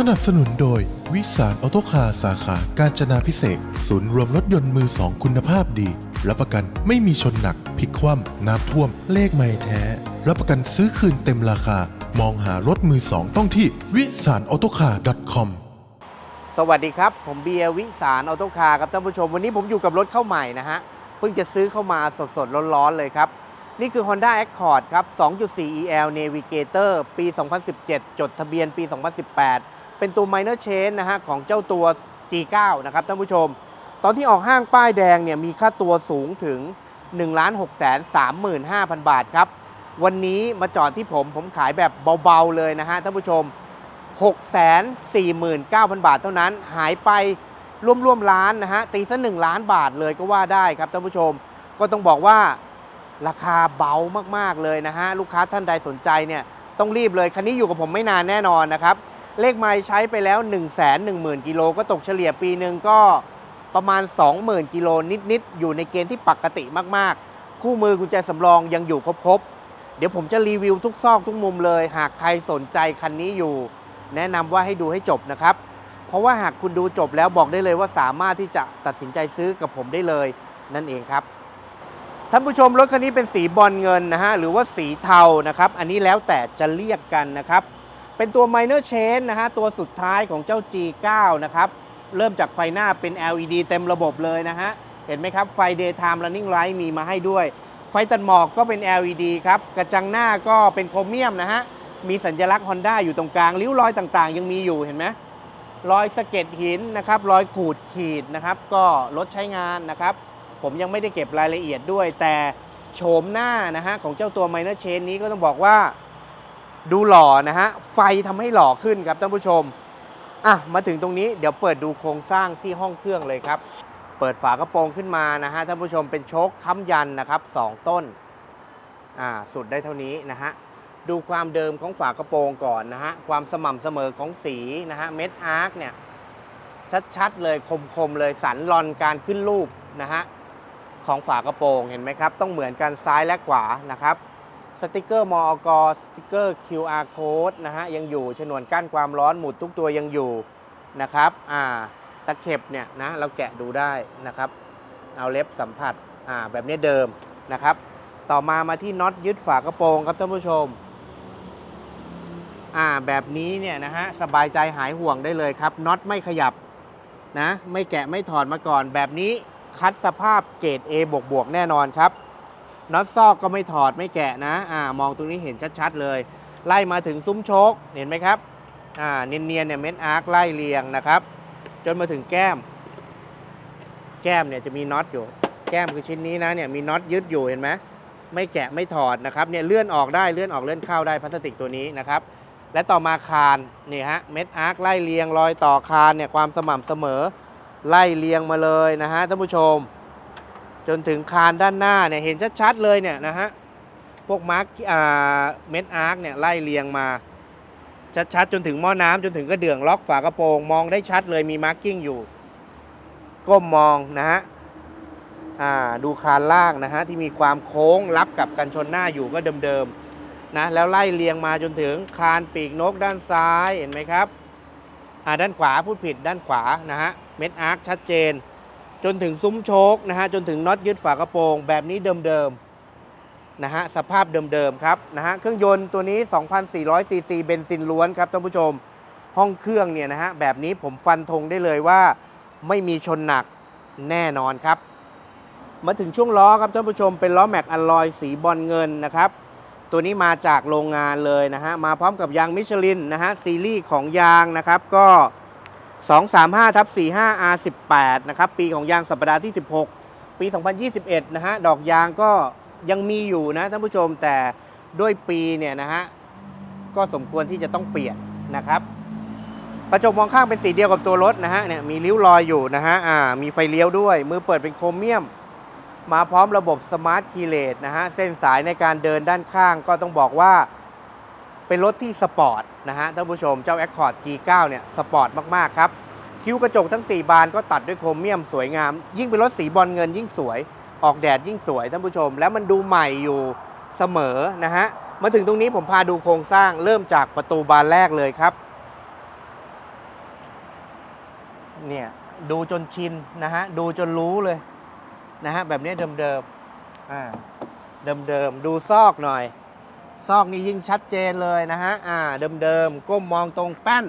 สนับสนุนโดย วิสารออโตคาร์สาขา การจนาพิเศษ ศูนย์รวมรถยนต์มือสองคุณภาพดี รับประกันไม่มีชนหนักพลิกคว่ำน้ำท่วม เลขไม่แท้ รับประกันซื้อคืนเต็มราคา มองหารถมือสองต้องที่วิสารออโตคาร์ .com สวัสดีครับ ผมเบียร์วิสารออโตคาร์ครับท่านผู้ชม วันนี้ผมอยู่กับรถเข้าใหม่นะฮะ เพิ่งจะซื้อเข้ามาสดๆ ร้อนๆ เลยครับ นี่คือ Honda Accord ครับ 2.4 EL Navigator ปี 2017 จดทะเบียนปี 2018 เป็นตัว minor chain นะฮะของเจ้าตัว G9 นะครับท่านผู้ชม ตอนที่ออกห้างป้ายแดงเนี่ยมีค่าตัวสูงถึง 1 6 3 5 0 0 0 บาทครับ วันนี้มาจอดที่ผมผมขายแบบเบาๆเลยนะฮะท่านผู้ชม 649,000 บาทเท่านั้นหายไปร่วมๆล้านนะฮะตีซะ1ล้านบาทเลยก็ว่าได้ครับท่านผู้ชม ก็ต้องบอกว่าราคาเบามากๆเลยนะฮะลูกค้าท่านใดสนใจเนี่ยต้องรีบเลยคันนี้อยู่กับผมไม่นานแน่นอนนะครับ เลขไม้ใช้ไปแล้ว 1 1 0 0 0 0กิโลก็ตกเฉลี่ยปีหนึ่งก็ประมาณ 20,000กิโลนิดๆอยู่ในเกณฑ์ที่ปกติมากๆ คู่มือกุญแจสำรองยังอยู่ครบๆ เดี๋ยวผมจะรีวิวทุกซอกทุกมุมเลย หากใครสนใจคันนี้อยู่ แนะนำว่าให้ดูให้จบนะครับ เพราะว่าหากคุณดูจบแล้วบอกได้เลยว่าสามารถที่จะตัดสินใจซื้อกับผมได้เลยนั่นเองครับท่านผู้ชมรถคันนี้เป็นสีบอลเงินนะฮะหรือว่าสีเทานะครับ อันนี้แล้วแต่จะเรียกกันนะครับ เป็นตัว minor change นะฮะ ตัวสุดท้ายของเจ้า G9 นะครับ เริ่มจากไฟหน้าเป็น LED เต็มระบบเลยนะฮะ เห็นไหมครับ ไฟ daytime running light มีมาให้ด้วย ไฟตัดหมอกก็เป็น LED ครับ กระจังหน้าก็เป็นโครเมียมนะฮะ มีสัญลักษณ์ Honda อยู่ตรงกลาง ริ้วรอยต่างๆ ยังมีอยู่เห็นไหมรอยสะเก็ดหินนะครับ รอยขูดขีดนะครับ ก็รถใช้งานนะครับ ผมยังไม่ได้เก็บรายละเอียดด้วย แต่โฉมหน้านะฮะของเจ้าตัว Minor Chain นี้ก็ต้องบอกว่า ดูหล่อนะฮะ ไฟทำให้หล่อขึ้นครับท่านผู้ชม อะ มาถึงตรงนี้เดี๋ยวเปิดดูโครงสร้างที่ห้องเครื่องเลยครับ เปิดฝากระโปรงขึ้นมานะฮะท่านผู้ชมเป็นโชคค้ำยันนะครับสองต้น อ่า สุดได้เท่านี้นะฮะ ดูความเดิมของฝากระโปรงก่อนนะฮะ ความสม่ำเสมอของสีนะฮะ เม็ดอาร์คเนี่ย ชัดๆเลยคมๆเลยสันลอนการขึ้นรูปนะฮะของฝากระโปรงเห็นไหมครับ ต้องเหมือนกันซ้ายและขวานะครับ สติกเกอร์มอกสติกเกอร์ QR code นะฮะยังอยู่ฉนวนกั้นความร้อนหมุดทุกตัวยังอยู่นะครับอ่าตะเข็บเนี่ยนะเราแกะดูได้นะครับ เอาเล็บสัมผัสอ่าแบบนี้เดิมนะครับ ต่อมามาที่น็อตยึดฝากระโปรงครับท่านผู้ชมอ่าแบบนี้เนี่ยนะฮะสบายใจหายห่วงได้เลยครับน็อตไม่ขยับนะไม่แกะไม่ถอดมาก่อน แบบนี้คัดสภาพเกรด A บวกบวกแน่นอนครับ น็อตซอกก็ไม่ถอดไม่แกะนะอ่ามองตรงนี้เห็นชัดๆเลย ไล่มาถึงซุ้มโชคเห็นไหมครับอ่าเนียนๆเนี่ยเม็ดอาร์คไล่เรียงนะครับ จนมาถึงแก้ม แก้มเนี่ยจะมีน็อตอยู่ แก้มคือชิ้นนี้นะเนี่ยมีน็อตยึดอยู่เห็นไหมไม่แกะไม่ถอดนะครับเนี่ยเลื่อนออกได้เลื่อนออกเลื่อนเข้าได้พลาสติกตัวนี้นะครับ และต่อมาคานนี่ฮะเม็ดอาร์คไล่เรียงรอยต่อคานเนี่ยความสม่ำเสมอ ไล่เรียงมาเลยนะฮะท่านผู้ชม จนถึงคานด้านหน้าเนี่ยเห็นชัดๆเลยเนี่ยนะฮะพวกมาร์กเม็ดอาร์คเนี่ยไล่เรียงมา ชัดๆจนถึงหม้อน้ำจนถึงกระเดื่องล็อกฝากระโปรงมองได้ชัดเลยมีมาร์กิ้งอยู่ ก้มมองนะฮะดูคานล่างนะฮะที่มีความโค้งรับกับกันชนหน้าอยู่ก็เดิมๆนะแล้วไล่เรียงมาจนถึงคานปีกนกด้านซ้ายเห็นไหมครับด้านขวาพูดผิดด้านขวานะฮะเม็ดอาร์คชัดเจน จนถึงซุ้มโชคนะฮะจนถึงน็อตยึดฝากระโปรง แบบนี้เดิมๆนะฮะสภาพเดิมๆครับนะฮะเครื่องยนต์ตัวนี้ 2,400 ซีซีเบนซินล้วนครับท่านผู้ชม ห้องเครื่องเนี่ยนะฮะแบบนี้ผมฟันธงได้เลยว่าไม่มีชนหนักแน่นอนครับ มาถึงช่วงล้อครับท่านผู้ชมเป็นล้อแม็กอลลอยสีบอลเงินนะครับตัวนี้มาจากโรงงานเลยนะฮะมาพร้อมกับยางมิชลินนะฮะซีรีส์ของยางนะครับก็ 235ทับ45 R18 นะครับ ปีของยางสัปดาห์ที่ 16 ปี 2021 นะฮะ ดอกยางก็ยังมีอยู่นะท่านผู้ชมแต่ด้วยปีเนี่ยนะฮะ ก็สมควรที่จะต้องเปลี่ยนนะครับ กระจกมองข้างเป็นสีเดียวกับตัวรถนะฮะ เนี่ยมีริ้วรอยอยู่นะฮะ อ่า มีไฟเลี้ยวด้วย มือเปิดเป็นโครเมียม มาพร้อมระบบสมาร์ทคีเลสนะฮะ เส้นสายในการเดินด้านข้างก็ต้องบอกว่า เป็นรถที่สปอร์ตนะฮะท่านผู้ชมเจ้า Accord G9 เนี่ยสปอร์ตมาก ๆ ครับ คิ้วกระจกทั้ง 4 บานก็ตัดด้วยโครเมียมสวยงาม ยิ่งเป็นรถสีบอลเงินยิ่งสวย ออกแดดยิ่งสวยท่านผู้ชม แล้วมันดูใหม่อยู่เสมอนะฮะมาถึงตรงนี้ผมพาดูโครงสร้างเริ่มจากประตูบานแรกเลยครับเนี่ยดูจนชินนะฮะดูจนรู้เลยนะฮะแบบนี้เดิมๆอ่าเดิมๆดูซอกหน่อย ซอกนี่ยิ่งชัดเจนเลยนะฮะ อ่า เดิมๆ ก้มมองตรงแป้น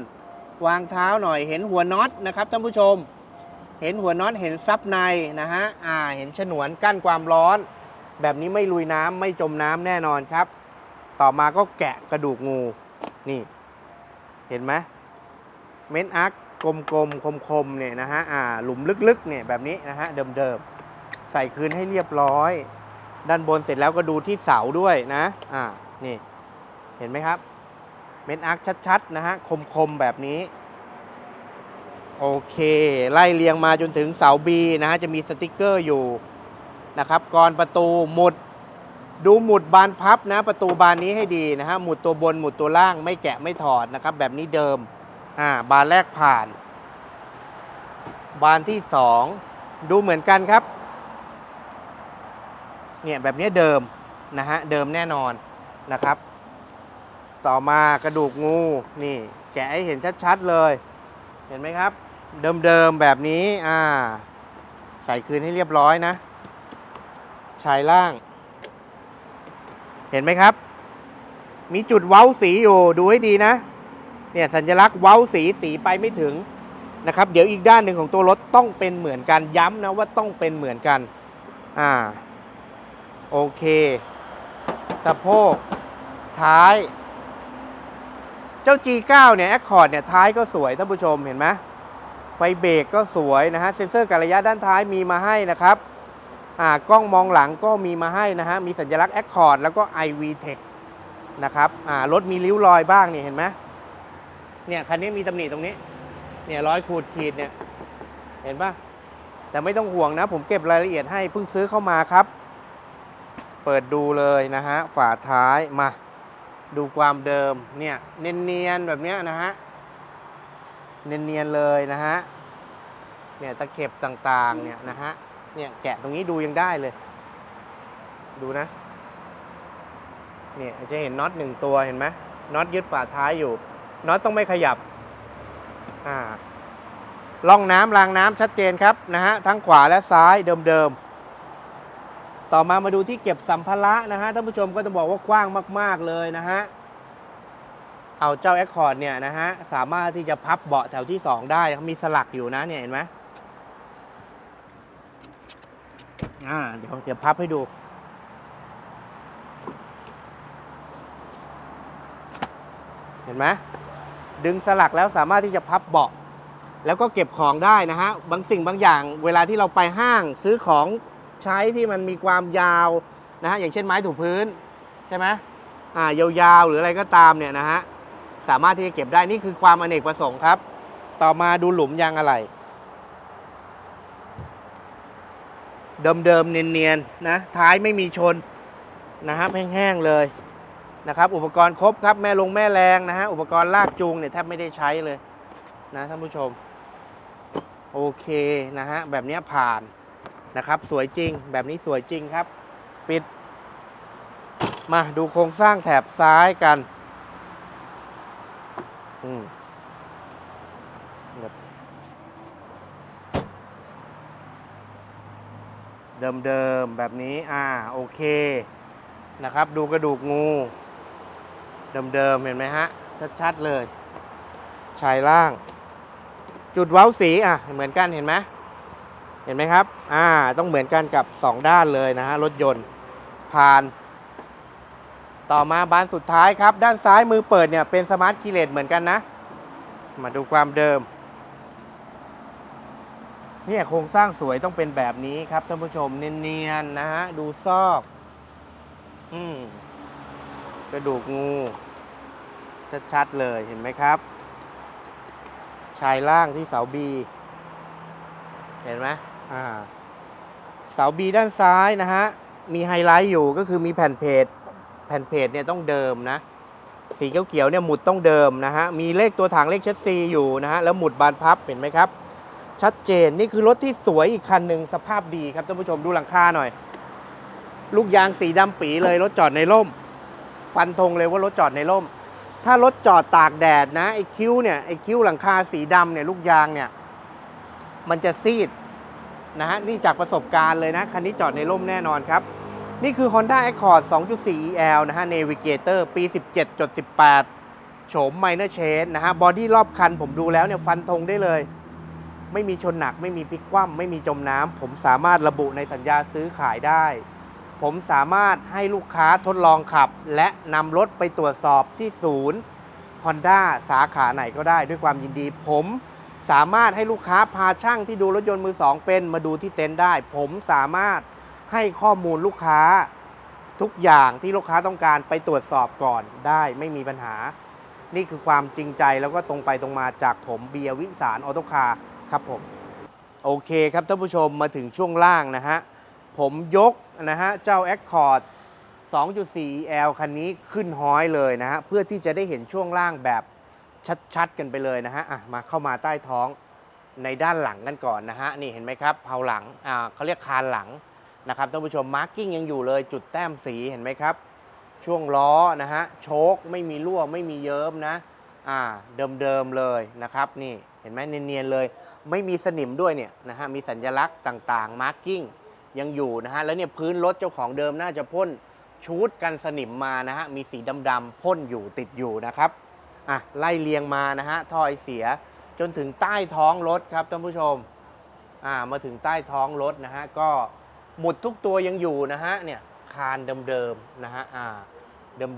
วางเท้าหน่อย เห็นหัวน็อตนะครับท่านผู้ชม เห็นหัวน็อต เห็นซับในนะฮะ อ่า เห็นฉนวนกั้นความร้อน แบบนี้ไม่ลุยน้ำไม่จมน้ำแน่นอนครับ ต่อมาก็แกะกระดูกงู นี่ เห็นไหมเม้นอาร์คกลมๆ คมๆ เนี่ยนะฮะ อ่า หลุมลึกๆ เนี่ยแบบนี้นะฮะ เดิมๆ ใส่คืนให้เรียบร้อย ด้านบนเสร็จแล้วก็ดูที่เสาด้วยนะ อ่า นี่เห็นไหมครับ เม้นอาร์คชัดๆ นะฮะ คมๆ แบบนี้ โอเค ไล่เรียงมาจนถึงเสาบีนะฮะ จะมีสติกเกอร์อยู่นะครับกรอนประตูหมุด ดูหมุดบานพับนะ ประตูบานนี้ให้ดีนะฮะ หมุดตัวบนหมุดตัวล่างไม่แกะไม่ถอดนะครับ แบบนี้เดิม อ่า บานแรกผ่าน บานที่สองดูเหมือนกันครับ เนี่ยแบบนี้เดิมนะฮะ เดิมแน่นอน นะครับ ต่อมากระดูกงูนี่แกะให้เห็นชัดๆเลย เห็นไหมครับ เดิมๆแบบนี้อ่า ใส่คืนให้เรียบร้อยนะชายล่าง เห็นไหมครับ มีจุดเว้าสีอยู่ดูให้ดีนะ เนี่ยสัญลักษณ์เว้าสีสีไปไม่ถึงนะครับ เดี๋ยวอีกด้านหนึ่งของตัวรถต้องเป็นเหมือนกัน ย้ำนะว่าต้องเป็นเหมือนกัน อ่า โอเค สะโพก ท้าย เจ้า G9 เนี่ย Accord เนี่ยท้ายก็สวยท่านผู้ชมเห็นไหมไฟเบรกก็สวยนะฮะเซ็นเซอร์การระยะด้านท้ายมีมาให้นะครับอ่ากล้องมองหลังก็มีมาให้นะฮะมีสัญลักษณ์ Accord แล้วก็ iV Tech นะครับอ่ารถมีริ้วรอยบ้างนี่เห็นไหมเนี่ยคันนี้มีตำหนิตรงนี้เนี่ยร้อยขูดขีดเนี่ยเห็นปะแต่ไม่ต้องห่วงนะ ผมเก็บรายละเอียดให้เพิ่งซื้อเข้ามาครับ เปิดดูเลยนะฮะ ฝาท้ายมา ดูความเดิมเนี่ยเนียนๆแบบเนี้ยนะฮะ เนียนๆเลยนะฮะ เนี่ยตะเข็บต่างๆเนี่ยนะฮะ เนี่ยแกะตรงนี้ดูยังได้เลย ดูนะ เนี่ยจะเห็นน็อตหนึ่งตัวเห็นไหมน็อตยึดฝาท้ายอยู่ น็อตต้องไม่ขยับ อ่าล่องน้ำรางน้ำชัดเจนครับนะฮะ ทั้งขวาและซ้ายเดิมๆ ต่อมามาดูที่เก็บสัมภาระนะฮะท่านผู้ชมก็จะบอกว่ากว้างมาก ๆ เลยนะฮะเอาเจ้าแอคคอร์ดเนี่ยนะฮะสามารถที่จะพับเบาะแถวที่ 2 ได้เขามีสลักอยู่นะเนี่ยเห็นไหมอ่าเดี๋ยวเดี๋ยวพับให้ดู เห็นไหมดึงสลักแล้วสามารถที่จะพับเบาะ แล้วก็เก็บของได้นะฮะบางสิ่งบางอย่าง เวลาที่เราไปห้างซื้อของ ใช้ที่มันมีความยาวนะฮะอย่างเช่นไม้ถูพื้นใช่ไหมอ่ายาวๆหรืออะไรก็ตามเนี่ยนะฮะสามารถที่จะเก็บได้นี่คือความอเนกประสงค์ครับ ต่อมาดูหลุมยางอะไร เดิมๆเนียนๆนะท้ายไม่มีชนนะครับแห้งๆเลยนะครับอุปกรณ์ครบครับแม่ลงแม่แรงนะฮะอุปกรณ์ลากจูงเนี่ยแทบไม่ได้ใช้เลยนะท่านผู้ชม โอเคนะฮะแบบเนี้ยผ่าน นะครับ สวยจริงแบบนี้สวยจริงครับ ปิด มาดูโครงสร้างแถบซ้ายกันอืมเดิมๆแบบนี้อ่าโอเคนะครับ ดูกระดูกงูเดิมๆเห็นไหมฮะ ชัด ๆ เลย ชายล่าง จุดเว้าสีอะ เหมือนกันเห็นไหม เห็นไหมครับ อ่า ต้องเหมือนกันกับ 2 ด้านเลยนะฮะ รถยนต์ผ่าน ต่อมาบานสุดท้ายครับ ด้านซ้ายมือเปิดเนี่ยเป็นสมาร์ทคีเลสเหมือนกันนะ มาดูความเดิม เนี่ยโครงสร้างสวยต้องเป็นแบบนี้ครับท่านผู้ชมเนียนๆนะฮะ ดูซอก อืมกระดูกงู ชัดๆเลยเห็นไหมครับ ชายล่างที่เสาบีเห็นไหม อ่าเสาบีด้านซ้ายนะฮะ มีไฮไลท์อยู่ก็คือมีแผ่นเพจแผ่นเพจเนี่ยต้องเดิมนะ สีเขียวๆเนี่ยหมุดต้องเดิมนะฮะ มีเลขตัวถังเลขเชสซีอยู่นะฮะ แล้วหมุดบานพับเห็นไหมครับ ชัดเจนนี่คือรถที่สวยอีกคันหนึ่งสภาพดีครับท่านผู้ชมดูหลังคาหน่อย ลูกยางสีดำปีเลยรถจอดในร่ม ฟันธงเลยว่ารถจอดในร่ม ถ้ารถจอดตากแดดนะไอคิ้วเนี่ยไอคิ้วหลังคาสีดำเนี่ยลูกยางเนี่ยมันจะซีด นะฮะนี่จากประสบการณ์เลยนะ คันนี้จอดในร่มแน่นอนครับ นี่คือ Honda Accord 2.4 EL นะฮะ Navigator ปี 17.18 โฉม Minor Change นะฮะบอดี้รอบคันผมดูแล้วเนี่ยฟันธงได้เลย ไม่มีชนหนักไม่มีพลิกคว่ำไม่มีจมน้ำผมสามารถระบุในสัญญาซื้อขายได้ ผมสามารถให้ลูกค้าทดลองขับ และนำรถไปตรวจสอบที่ศูนย์ Honda สาขาไหนก็ได้ด้วยความยินดีผม สามารถให้ลูกค้าพาช่างที่ดูรถยนต์มือสองเป็นมาดูที่เต็นท์ได้ ผมสามารถให้ข้อมูลลูกค้า ทุกอย่างที่ลูกค้าต้องการไปตรวจสอบก่อนได้ไม่มีปัญหา นี่คือความจริงใจแล้วก็ตรงไปตรงมาจากผมเบียร์วิสารออโตคาร์ครับผม โอเคครับท่านผู้ชมมาถึงช่วงล่างนะฮะ ผมยกนะฮะเจ้า Accord 2.4 L คันนี้ขึ้นห้อยเลยนะฮะ เพื่อที่จะได้เห็นช่วงล่างแบบ ชัดๆกันไปเลยนะฮะอะมาเข้ามาใต้ท้องในด้านหลังกันก่อนนะฮะนี่เห็นไหมครับเผาหลังอ่าเขาเรียกคานหลังนะครับท่านผู้ชมมาร์กิ้งยังอยู่เลยจุดแต้มสีเห็นไหมครับ ช่วงล้อนะฮะโชคไม่มีรั่วไม่มีเยิ้มนะอ่าเดิมๆเลยนะครับนี่เห็นไหมเนียนๆเลย ไม่มีสนิมด้วยเนี่ยนะฮะมีสัญลักษณ์ต่างๆมาร์กิ้งยังอยู่นะฮะแล้วเนี่ยพื้นรถเจ้าของเดิมน่าจะพ่นชูดกันสนิมมานะฮะมีสีดำๆพ่นอยู่ติดอยู่นะครับ อะไล่เรียงมานะฮะท่อไอเสียจนถึงใต้ท้องรถครับท่านผู้ชมอ่ามาถึงใต้ท้องรถนะฮะก็หมุดทุกตัวยังอยู่นะฮะเนี่ยคานเดิมๆนะฮะอ่า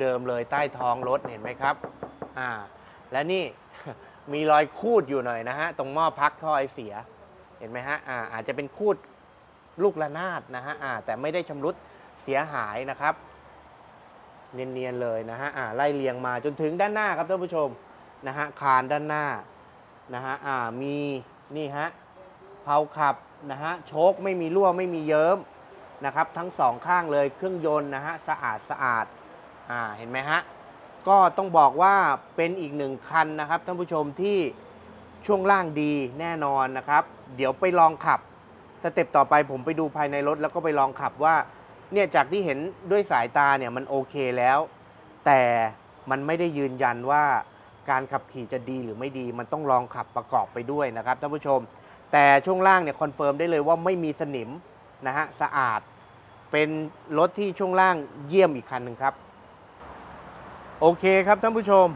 เดิมๆเลยใต้ท้องรถเห็นไหมครับอ่าและนี่มีรอยคูดอยู่หน่อยนะฮะตรงหม้อพักท่อไอเสียเห็นไหมฮะอ่าอาจจะเป็นคูดลูกระนาดนะฮะอ่าแต่ไม่ได้ชำรุดเสียหายนะครับ เนียนๆเลยนะฮะอ่าไล่เรียงมาจนถึงด้านหน้าครับท่านผู้ชมนะฮะคานด้านหน้านะฮะอ่ามีนี่ฮะเผาขับนะฮะโชคไม่มีรั่วไม่มีเยิ้มนะครับทั้งสองข้างเลยเครื่องยนต์นะฮะสะอาดสะอาดอ่าเห็นไหมฮะก็ต้องบอกว่าเป็นอีกหนึ่งคันนะครับท่านผู้ชมที่ช่วงล่างดีแน่นอนนะครับ เดี๋ยวไปลองขับสเต็ปต่อไปผมไปดูภายในรถแล้วก็ไปลองขับว่า เนี่ยจากที่เห็นด้วยสายตาเนี่ยมันโอเคแล้ว แต่มันไม่ได้ยืนยันว่าการขับขี่จะดีหรือไม่ดี มันต้องลองขับประกอบไปด้วยนะครับท่านผู้ชม แต่ช่วงล่างเนี่ยคอนเฟิร์มได้เลยว่าไม่มีสนิมนะฮะสะอาด เป็นรถที่ช่วงล่างเยี่ยมอีกคันหนึ่งครับ โอเคครับท่านผู้ชม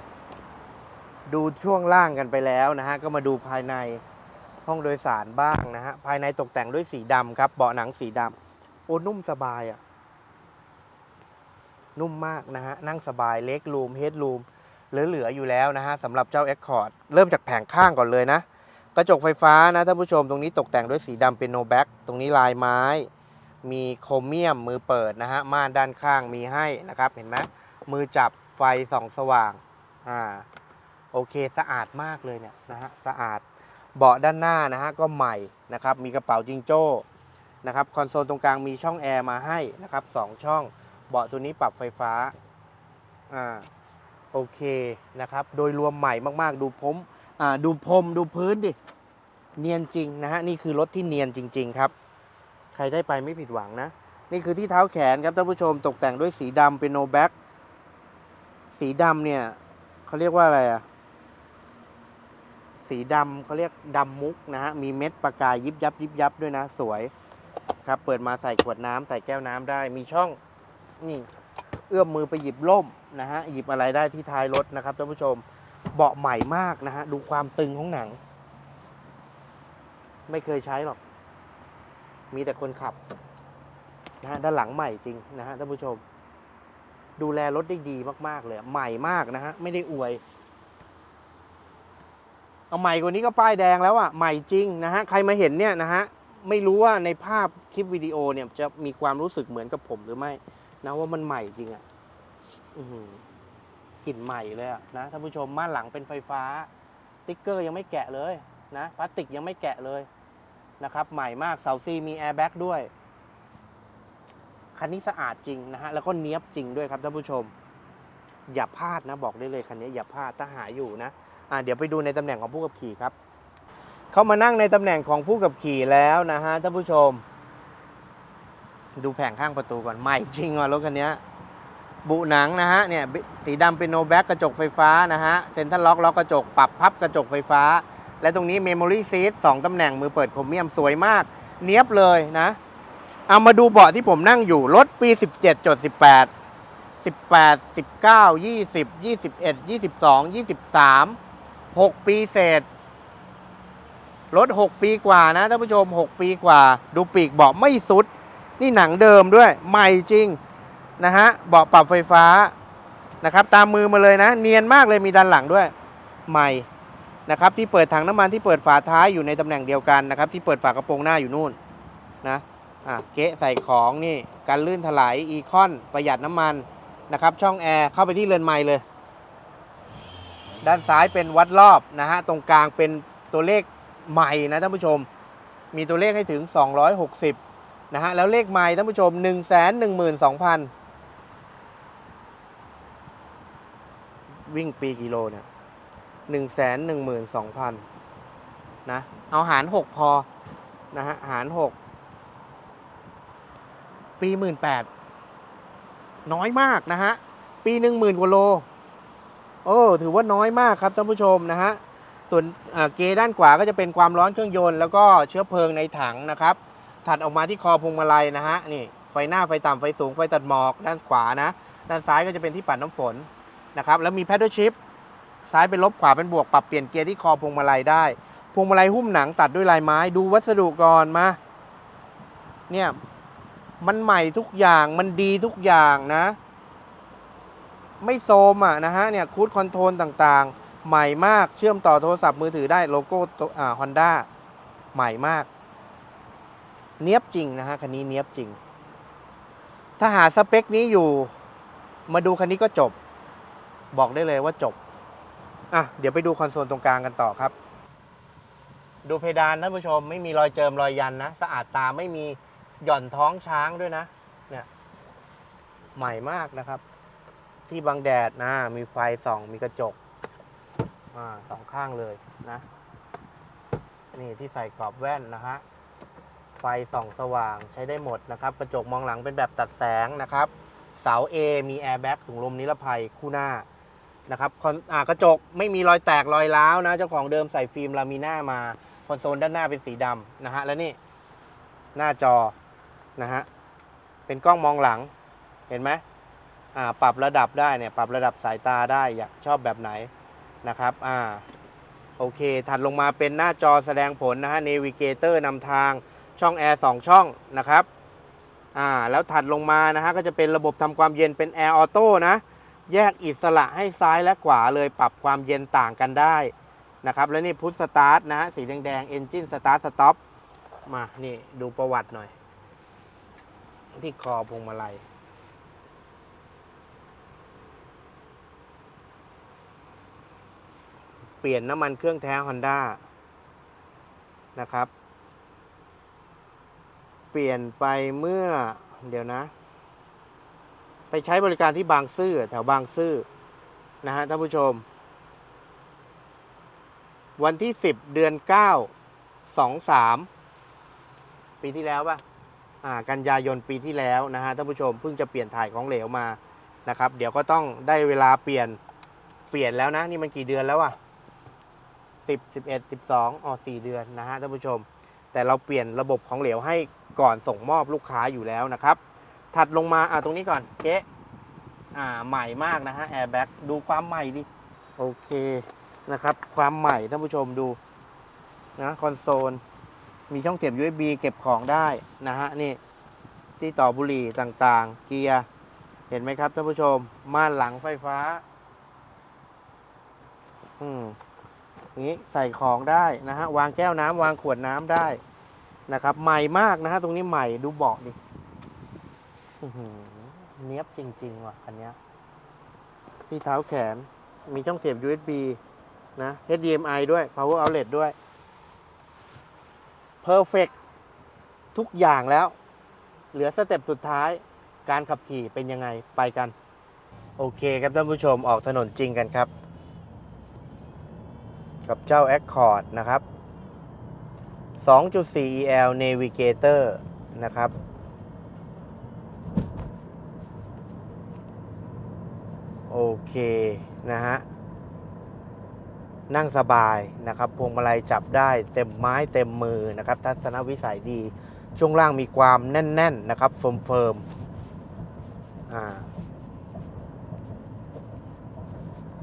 ดูช่วงล่างกันไปแล้วนะฮะก็มาดูภายในห้องโดยสารบ้างนะฮะภายในตกแต่งด้วยสีดำครับเบาะหนังสีดำ อ้นุ่มสบายอะ่ะ นุ่มมากนะฮะ นั่งสบายเล็กรูมเฮดรูมเหลือๆอยู่แล้วนะฮะสำหรับเจ้า Accord เริ่มจากแผงข้างก่อนเลยนะ กระจกไฟฟ้านะท่านผู้ชมตรงนี้ตกแต่งด้วยสีดำเป็นโนแบ็กตรงนี้ลายไม้ มีโครเมียมมือเปิดนะฮะ ม่านด้านข้างมีให้นะครับ เห็นไหมมือจับไฟส่องสว่างอ่าโอเคสะอาดมากเลยเนี่ยนะฮะสะอาดเบาะด้านหน้านะฮะก็ใหม่นะครับ มีกระเป๋าจิงโจ้ นะครับคอนโซลตรงกลางมีช่องแอร์มาให้นะครับสองช่อง เบาะตัวนี้ปรับไฟฟ้าอ่าโอเคนะครับ โดยรวมใหม่มากๆ ดูพรมอ่าดูพรมดูพื้นดิ เนียนจริงนะฮะ นี่คือรถที่เนียนจริง ๆ ครับ ใครได้ไปไม่ผิดหวังนะ นี่คือที่เท้าแขนครับท่านผู้ชมตกแต่งด้วยสีดำเป็นโนแบ็กสีดำเนี่ยเขาเรียกว่าอะไรอะสีดำเขาเรียกดำมุกนะฮะ มีเม็ดประกายยิบยับยิบยับด้วยนะ สวย ครับ เปิดมาใส่ขวดน้ำใส่แก้วน้ำได้ มีช่องนี่เอื้อมมือไปหยิบล่มนะฮะหยิบอะไรได้ที่ท้ายรถนะครับท่านผู้ชมเบาะใหม่มากนะฮะดูความตึงของหนัง ไม่เคยใช้หรอก มีแต่คนขับนะฮะด้านหลังใหม่จริงนะฮะท่านผู้ชม ดูแลรถได้ดีมาก ๆ เลย ใหม่มากนะฮะไม่ได้อวย เอาใหม่กว่านี้ก็ป้ายแดงแล้วอะใหม่จริงนะฮะใครมาเห็นเนี่ยนะฮะ ไม่รู้ว่าในภาพคลิปวิดีโอเนี่ยจะมีความรู้สึกเหมือนกับผมหรือไม่ นะว่ามันใหม่จริงอะอื้อหือกลิ่นใหม่เลยอะนะท่านผู้ชมม่านหลังเป็นไฟฟ้า ติ๊กเกอร์ยังไม่แกะเลยนะพลาสติกยังไม่แกะเลยนะครับ ใหม่มากเสาซีมีแอร์แบ็กด้วย คันนี้สะอาดจริงนะฮะ แล้วก็เนี้ยบจริงด้วยครับท่านผู้ชม อย่าพลาดนะ บอกได้เลยคันนี้อย่าพลาดถ้าหาอยู่นะอ่าเดี๋ยวไปดูในตำแหน่งของผู้ขับขี่ครับ เขามานั่งในตำแหน่งของผู้ขับขี่แล้วนะฮะท่านผู้ชม ดูแผงข้างประตูก่อนใหม่จริงอะรถคันนี้บุหนังนะฮะเนี่ยสีดำเป็นโนแบ็กกระจกไฟฟ้านะฮะเซ็นทรัลล็อกล็อกกระจกปรับพับกระจกไฟฟ้า และตรงนี้ Memory Seat 2ตำแหน่งมือเปิดโครเมียมสวยมาก เนี้ยบเลยนะ เอามาดูเบาะที่ผมนั่งอยู่รถปี 17จด18 18 19 20 21 22 23 6 ปีเศษ รถ 6 ปีกว่านะท่านผู้ชม 6 ปีกว่า ดูปีกเบาะไม่สุด นี่หนังเดิมด้วย ใหม่จริงนะฮะเบาะปรับไฟฟ้านะครับ ตามมือมาเลยนะ เนียนมากเลยมีด้านหลังด้วย ใหม่นะครับที่เปิดถังน้ำมันที่เปิดฝาท้ายอยู่ในตำแหน่งเดียวกันนะครับ ที่เปิดฝากระโปรงหน้าอยู่นู่นนะอะเกะใส่ของนี่การลื่นถลายอีคอนประหยัดน้ำมันนะครับ ช่องแอร์เข้าไปที่เรือนไม้เลย ด้านซ้ายเป็นวัดรอบนะฮะตรงกลางเป็นตัวเลข ใหม่นะท่านผู้ชม มีตัวเลขให้ถึง 260 นะฮะ แล้วเลขใหม่ท่านผู้ชม 1 1 2 0 0 0 วิ่งปีกิโลเนี่ย1 1 2 0 0 0นะ เอาหาร 6 พอ นะฮะ หาร 6 ปี 18น้อยมากนะฮะ ปีหนึ่งหมื่นกว่าโล โอ้ ถือว่าน้อยมากครับท่านผู้ชมนะฮะ ส่วนเกด้านขวาก็จะเป็นความร้อนเครื่องยนต์แล้วก็เชื้อเพลิงในถังนะครับ ถัดออกมาที่คอพวงมาลัยนะฮะนี่ไฟหน้าไฟต่ำไฟสูงไฟตัดหมอก ด้านขวานะ ด้านซ้ายก็จะเป็นที่ปัดน้ำฝนนะครับแล้วมี paddle shift ซ้ายเป็นลบขวาเป็นบวกปรับเปลี่ยนเกียร์ที่คอพวงมาลัยได้พวงมาลัยหุ้มหนังตัดด้วยลายไม้ดูวัสดุก่อนมาเนี่ยมันใหม่ทุกอย่างมันดีทุกอย่างนะ ไม่โซมอะนะฮะเนี่ยคูดคอนโทรลต่างๆ ใหม่มากเชื่อมต่อโทรศัพท์มือถือได้โลโก้ฮอนด้าใหม่มาก เนี้ยบจริงนะฮะคันนี้เนี้ยบจริง ถ้าหาสเปคนี้อยู่ มาดูคันนี้ก็จบ บอกได้เลยว่าจบอะเดี๋ยวไปดูคอนโซลตรงกลางกันต่อครับ ดูเพดานท่านผู้ชมไม่มีรอยเจิมรอยยันนะ สะอาดตาไม่มีหย่อนท้องช้างด้วยนะ เนี่ย ใหม่มากนะครับ ที่บังแดดนะมีไฟส่องมีกระจก อ่าสองข้างเลยนะ นี่ที่ใส่กรอบแว่นนะฮะ ไฟส่องสว่างใช้ได้หมดนะครับ กระจกมองหลังเป็นแบบตัดแสงนะครับ เสา A มีแอร์แบ็กถุงลมนิรภัยคู่หน้านะครับคอนกระจกไม่มีรอยแตกรอยร้าวนะ เจ้าของเดิมใส่ฟิล์มลามิน่ามาคอนโซลด้านหน้าเป็นสีดำนะฮะ แล้วนี่หน้าจอนะฮะ เป็นกล้องมองหลังเห็นไหมปรับระดับได้เนี่ย ปรับระดับสายตาได้อยากชอบแบบไหน นะครับอ่าโอเค ถัดลงมาเป็นหน้าจอแสดงผลนะฮะเนวิเกเตอร์นำทางช่องแอร์2ช่องนะครับอ่าแล้วถัดลงมานะฮะก็จะเป็นระบบทำความเย็นเป็นแอร์ออโต้นะแยกอิสระให้ซ้ายและขวาเลยปรับความเย็นต่างกันได้นะครับแล้วนี่พุทสตาร์ทนะฮะสีแดงๆ Engine Start Stop มา นี่ ดูประวัติหน่อย ที่คอพวงมาลัย เปลี่ยนน้ำมันเครื่องแท้ Honda นะครับ เปลี่ยนไปเมื่อเดี๋ยวนะ ไปใช้บริการที่บางซื่อแถวบางซื่อนะฮะท่านผู้ชม วันที่ 10 เดือน 9 23 ปีที่แล้วป่ะอ่ากันยายนปีที่แล้วนะฮะท่านผู้ชมเพิ่งจะเปลี่ยนถ่ายของเหลวมานะครับ เดี๋ยวก็ต้องได้เวลาเปลี่ยนเปลี่ยนแล้วนะ นี่มันกี่เดือนแล้วอะ สิบสิบเอ็ดสิบสองอ๋อสี่เดือนนะฮะท่านผู้ชม แต่เราเปลี่ยนระบบของเหลวให้ก่อนส่งมอบลูกค้าอยู่แล้วนะครับ ถัดลงมาอ่าตรงนี้ก่อนเก๊ะอ่าใหม่มากนะฮะแอร์แบ็กดูความใหม่ดิ โอเคนะครับ ความใหม่ท่านผู้ชมดูนะคอนโซล มีช่องเสียบ USB เก็บของได้นะฮะนี่ที่ต่อบุหรี่ต่างๆ เกียร์เห็นไหมครับท่านผู้ชมม่านหลังไฟฟ้า อืม นี้ใส่ของได้นะฮะวางแก้วน้ำวางขวดน้ำได้นะครับ ใหม่มากนะฮะตรงนี้ใหม่ดูเบาะดิเนี้ยบจริง ๆ ว่ะคันเนี้ยที่เท้าแขนมีช่องเสียบ USB นะ HDMI ด้วย Power Outlet ด้วย Perfect ทุกอย่างแล้ว เหลือสเต็ปสุดท้ายการขับขี่เป็นยังไงไปกัน โอเคครับท่านผู้ชมออกถนนจริงกันครับ กับเจ้า Accord นะครับ 2.4 EL Navigator นะครับ โอเค นะฮะ นั่งสบายนะครับ พวงมาลัยจับได้เต็มไม้เต็มมือนะครับ ทัศนวิสัยดี ช่วงล่างมีความแน่น ๆ นะครับเฟิร์มๆ อ่า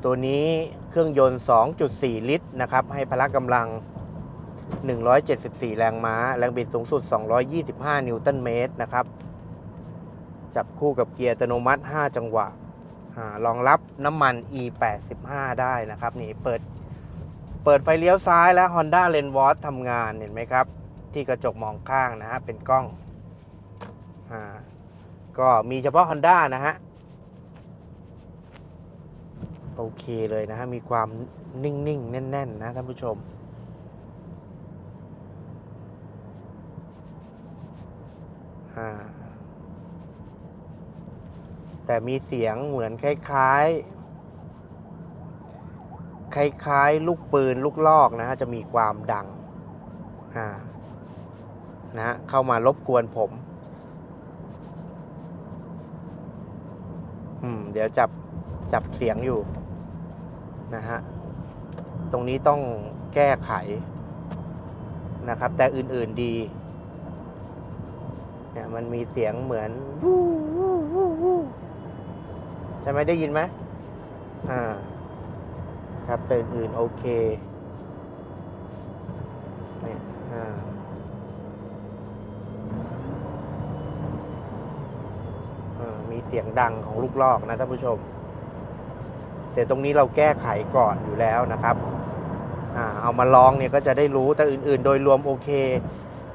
ตัวนี้ เครื่องยนต์ 2.4 ลิตรนะครับ ให้พละกำลัง 174 แรงม้า แรงบิดสูงสุด 225 นิวตันเมตรนะครับ จับคู่กับเกียร์อัตโนมัติ 5 จังหวะรองรับน้ำมัน E85 ได้นะครับ นี่เปิด เปิดไฟเลี้ยวซ้ายและ Honda l e n w a t ทำงานเห็นไหมครับ ที่กระจกมองข้างนะฮะ เป็นกล้อง อ่า ก็มีเฉพาะ Honda นะฮะ โอเคเลยนะฮะ มีความนิ่งๆ แน่น ๆ นะท่านผู้ชม แต่มีเสียงเหมือนคล้ายๆ คล้ายๆ ลูกปืนลูกลอกนะฮะ จะมีความดังนะฮะ เข้ามารบกวนผมอืมเดี๋ยวจับจับเสียงอยู่ นะฮะ ตรงนี้ต้องแก้ไขนะครับ แต่อื่นๆดีเนี่ยมันมีเสียงเหมือนวูวูวูวูใช่ไหมได้ยินไหมอ่า ครับแต่อื่นๆโอเคเนี่ยอ่าอ่ามีเสียงดังของลูกลอกนะท่านผู้ชม แต่ตรงนี้เราแก้ไขก่อนอยู่แล้วนะครับอเอามาลองเนี่ยก็จะได้รู้แต่อื่น ๆ โดยรวมโอเค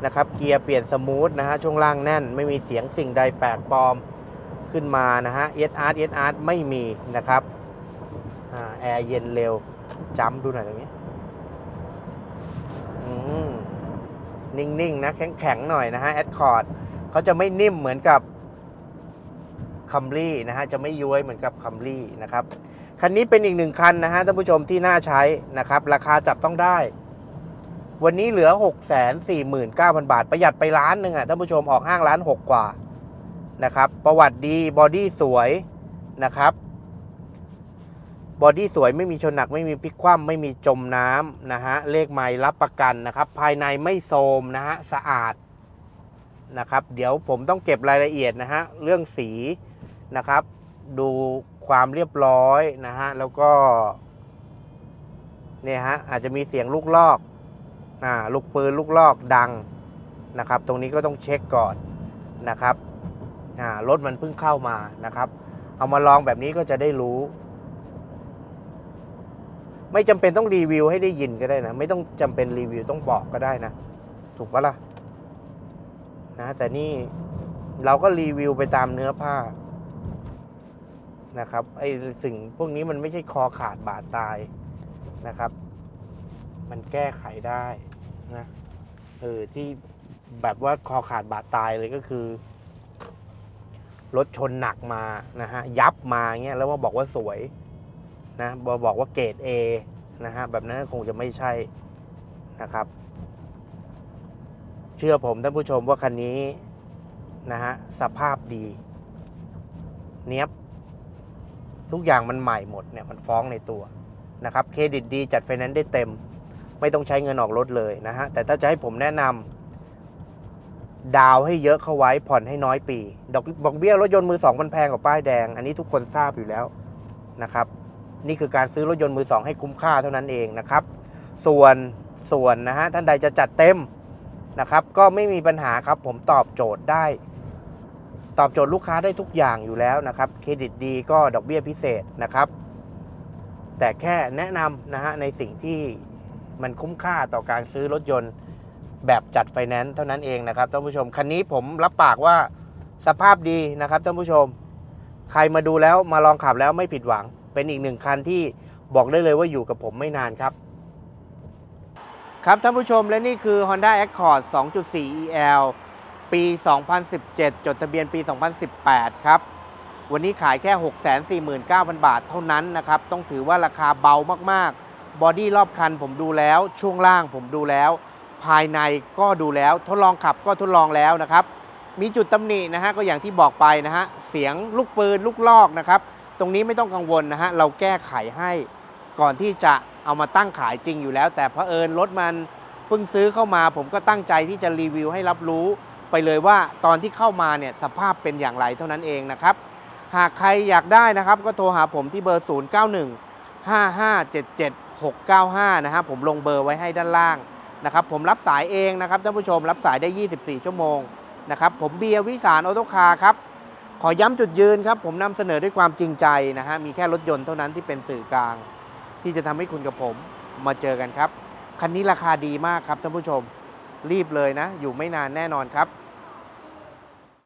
นะครับ เกียร์เปลี่ยนสมูทนะฮะช่วงล่างแน่น ไม่มีเสียงสิ่งใดแปลกปลอมขึ้นมานะฮะเอสอาร์เอสอาร์ไม่มีนะครับอแอร์เย็นเร็วจัมป์ดูหน่อยตรงนี้นิ่ง ๆ นะ แข็ง ๆ หน่อยนะฮะแอดคอร์ดเขาจะไม่นิ่มเหมือนกับคัมรี่นะฮะจะไม่ย้วยเหมือนกับคัมรี่นะครับ คันนี้เป็นอีกหนึ่งคันนะฮะท่านผู้ชมที่น่าใช้นะครับ ราคาจับต้องได้ วันนี้เหลือ 6 4 9 0 0 0 บาท ประหยัดไปล้านหนึ่งอะท่านผู้ชมออกห้างล้าน6กว่านะครับ ประวัติดีบอดี้สวยนะครับ บอดี้สวยไม่มีชนหนักไม่มีพลิกคว่ำไม่มีจมน้ำนะฮะเลขไม้รับประกันนะครับ ภายในไม่โทมนะฮะสะอาดนะครับ เดี๋ยวผมต้องเก็บรายละเอียดนะฮะเรื่องสีนะครับ ดู ความเรียบร้อยนะฮะ แล้วก็เนี่ยฮะอาจจะมีเสียงลูกลอกอ่าลูกปืนลูกลอกดังนะครับ ตรงนี้ก็ต้องเช็คก่อนนะครับอ่ารถมันเพิ่งเข้ามานะครับ เอามาลองแบบนี้ก็จะได้รู้ ไม่จำเป็นต้องรีวิวให้ได้ยินก็ได้นะ ไม่ต้องจำเป็นรีวิวต้องบอกก็ได้นะ ถูกปะล่ะนะแต่นี่เราก็รีวิวไปตามเนื้อผ้า นะครับไอ้สิ่งพวกนี้มันไม่ใช่คอขาดบาดตายนะครับ มันแก้ไขได้นะเออที่แบบว่าคอขาดบาดตายเลยก็คือรถชนหนักมานะฮะยับมาเงี้ยแล้วว่าบอกว่าสวยนะบอกบอกว่าเกรด A นะฮะแบบนั้นคงจะไม่ใช่นะครับ เชื่อผมท่านผู้ชมว่าคันนี้นะฮะสภาพดี เนี้ยบ ทุกอย่างมันใหม่หมดเนี่ยมันฟ้องในตัวนะครับเครดิตดีจัดไฟแนนซ์ได้เต็ม ไม่ต้องใช้เงินออกรถเลยนะฮะแต่ถ้าจะให้ผมแนะนำดาวให้เยอะเข้าไว้ผ่อนให้น้อยปี ดอกดอกเบี้ยรถยนต์มือสองมันแพงกว่าป้ายแดง อันนี้ทุกคนทราบอยู่แล้วนะครับ นี่คือการซื้อรถยนต์มือสองให้คุ้มค่าเท่านั้นเองนะครับ ส่วนส่วนนะฮะท่านใดจะจัดเต็มนะครับ ก็ไม่มีปัญหาครับผมตอบโจทย์ได้ ตอบโจทย์ลูกค้าได้ทุกอย่างอยู่แล้วนะครับ เครดิตดีก็ดอกเบี้ยพิเศษนะครับ แต่แค่แนะนำนะฮะในสิ่งที่มันคุ้มค่าต่อการซื้อรถยนต์แบบจัดไฟแนนซ์เท่านั้นเองนะครับท่านผู้ชม คันนี้ผมรับปากว่าสภาพดีนะครับท่านผู้ชม ใครมาดูแล้วมาลองขับแล้วไม่ผิดหวัง เป็นอีกหนึ่งคันที่บอกได้เลยว่าอยู่กับผมไม่นานครับ ครับท่านผู้ชมและนี่คือ Honda Accord 2.4 EL ปี 2017 จดทะเบียนปี 2018 ครับ วันนี้ขายแค่ 649,000 บาทเท่านั้นนะครับ ต้องถือว่าราคาเบามากๆ บอดี้รอบคันผมดูแล้ว ช่วงล่างผมดูแล้ว ภายในก็ดูแล้ว ทดลองขับก็ทดลองแล้วนะครับ มีจุดตำหนินะฮะ ก็อย่างที่บอกไปนะฮะ เสียงลูกปืนลูกลอกนะครับ ตรงนี้ไม่ต้องกังวลนะฮะ เราแก้ไขให้ก่อนที่จะเอามาตั้งขายจริงอยู่แล้ว แต่เผอิญรถมันเพิ่งซื้อเข้ามาผมก็ตั้งใจที่จะรีวิวให้รับรู้ ไปเลยว่าตอนที่เข้ามาเนี่ยสภาพเป็นอย่างไรเท่านั้นเองนะครับ หากใครอยากได้นะครับ ก็โทรหาผมที่เบอร์ 0 9 1 5 5 7 7 6 9 5 นะครับผมลงเบอร์ไว้ให้ด้านล่างนะครับผมรับสายเองนะครับท่านผู้ชมรับสายได้ 24 ชั่วโมงนะครับผมเบียร์วิสารออโตคาร์ครับขอย้ำจุดยืนครับ ผมนำเสนอด้วยความจริงใจนะฮะมีแค่รถยนต์เท่านั้นที่เป็นสื่อกลาง ที่จะทำให้คุณกับผมมาเจอกันครับ คันนี้ราคาดีมากครับท่านผู้ชมรีบเลยนะ อยู่ไม่นานแน่นอนครับ